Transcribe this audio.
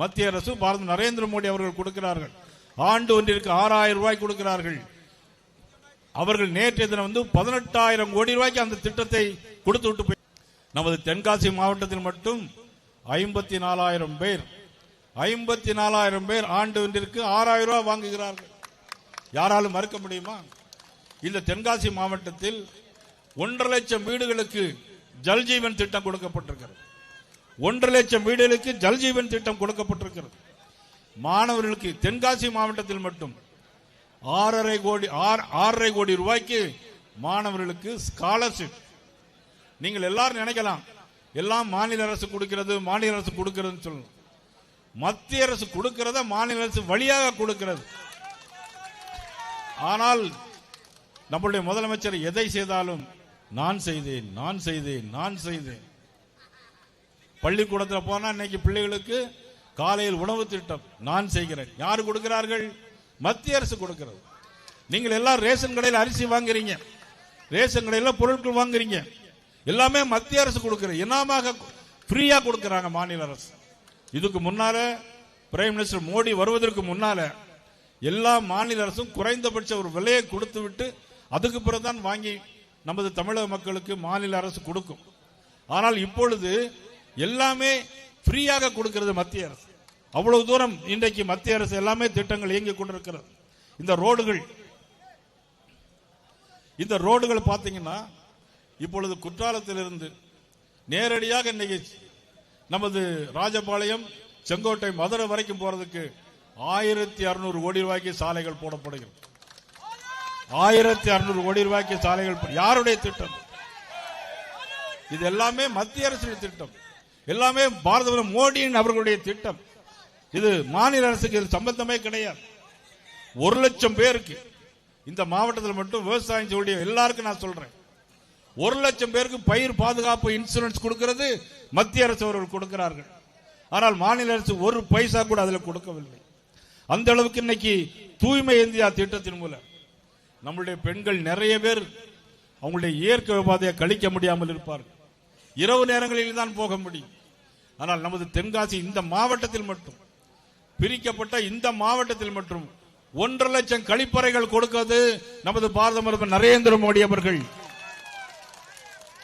மத்திய அரசு பாரத நரேந்திர மோடி அவர்கள் கொடுக்கிறார்கள். ஆண்டு ஒன்றிற்கு ஆறாயிரம் ரூபாய் கொடுக்கிறார்கள். அவர்கள் நேற்றைய தினம் வந்து பதினெட்டாயிரம் கோடி ரூபாய்க்கு அந்த திட்டத்தை கொடுத்து விட்டு போய் நமது தென்காசி மாவட்டத்தில் மட்டும் ஐம்பத்தி நாலாயிரம் பேர் ஐம்பத்தி நாலாயிரம் பேர் ஆண்டு ஒன்றிற்கு ஆறாயிரம் ரூபாய் வாங்குகிறார்கள். யாராலும் மறுக்க முடியுமா? இந்த தென்காசி மாவட்டத்தில் ஒன்றரை லட்சம் வீடுகளுக்கு ஜல்ஜீவன் திட்டம் கொடுக்கப்பட்டிருக்கிறது. ஒன்றரை லட்சம் வீடுகளுக்கு ஜல்ஜீவன் திட்டம் கொடுக்கப்பட்டிருக்கிறது. மாணவர்களுக்கு தென்காசி மாவட்டத்தில் மட்டும் ஆறரை கோடி ஆறு- ஆறரை கோடி ரூபாய்க்கு மாணவர்களுக்கு ஸ்காலர்ஷிப் நீங்கள் எல்லாரும் நினைக்கலாம் எல்லாம் மாநில அரசு கொடுக்கிறது மாநில அரசு கொடுக்கிறதுன்னு சொல்லணும் மத்திய அரசு கொடுக்கிறத மாநில அரசு வழியாக கொடுக்கிறது. ஆனால் நம்முடைய முதலமைச்சர் எதை செய்தாலும் நான் செய்தேன் நான் செய்தேன் நான் செய்தேன். பள்ளிக்கூடத்தில் போனா இன்னைக்கு பிள்ளைகளுக்கு காலையில் உணவு திட்டம் நான் செய்கிறேன். யார் கொடுக்கிறார்கள்? மத்திய அரசு கொடுக்கிறது. நீங்கள் எல்லாம் ரேஷன் கடையில் அரிசி வாங்குறீங்க. ரேஷன் கடையில் பொருட்கள் வாங்குறீங்க. எல்லாமே மத்திய அரசு கொடுக்குற இனாமாக ஃப்ரீயாக கொடுக்குறாங்க மாநில அரசு. இதுக்கு முன்னால பிரைம் மினிஸ்டர் மோடி வருவதற்கு முன்னால எல்லா மாநில அரசும் குறைந்தபட்ச ஒரு விலையை கொடுத்து விட்டு அதுக்கு பிறகுதான் வாங்கி நமது தமிழக மக்களுக்கு மாநில அரசு கொடுக்கும். ஆனால் இப்பொழுது எல்லாமே ஃப்ரீயாக கொடுக்கிறது மத்திய அரசு. அவ்வளவு தூரம் இன்றைக்கு மத்திய அரசு எல்லாமே திட்டங்கள் இயங்கிக் கொண்டிருக்கிறது. இந்த ரோடுகள் இந்த ரோடுகள் பார்த்தீங்கன்னா இப்பொழுது குற்றாலத்திலிருந்து நேரடியாக இன்னைக்கு நமது ராஜபாளையம் செங்கோட்டை மதுரை வரைக்கும் போறதுக்கு ஆயிரத்தி அறுநூறு கோடி ரூபாய்க்கு சாலைகள் போடப்படுகிறது. ஆயிரத்தி அறுநூறு கோடி ரூபாய்க்கு சாலைகள் யாருடைய திட்டம்? இது எல்லாமே மத்திய அரசு திட்டம். எல்லாமே பாரத மோடியின் அவர்களுடைய திட்டம். இது மாநில அரசுக்கு இது சம்பந்தமே கிடையாது. ஒரு லட்சம் பேருக்கு இந்த மாவட்டத்தில் மட்டும் விவசாயம் செய்ய எல்லாருக்கும் நான் சொல்றேன். ஒரு லட்சம் பேருக்கு பயிர் பாதுகாப்பு இன்சூரன்ஸ் கொடுக்கிறது மத்திய அரசு அவர்கள் கொடுக்கிறார்கள். ஆனால் மாநில அரசு ஒரு பைசா கூட அதில் கொடுக்கவில்லை. அந்த அளவுக்கு இன்னைக்கு தூய்மை இந்தியா திட்டத்தின் மூலம் நம்முடைய பெண்கள் நிறைய பேர் அவங்களுடைய இயற்கை உபாதையை கழிக்க முடியாமல் இருப்பார்கள். இரவு நேரங்களில் தான் போக முடியும். ஆனால் நமது தென்காசி இந்த மாவட்டத்தில் மட்டும் பிரிக்கப்பட்ட இந்த மாவட்டத்தில் மட்டும் ஒன்றரை லட்சம் கழிப்பறைகள் கொடுக்கிறது நமது பாரத பிரதமர் நரேந்திர மோடி அவர்கள்.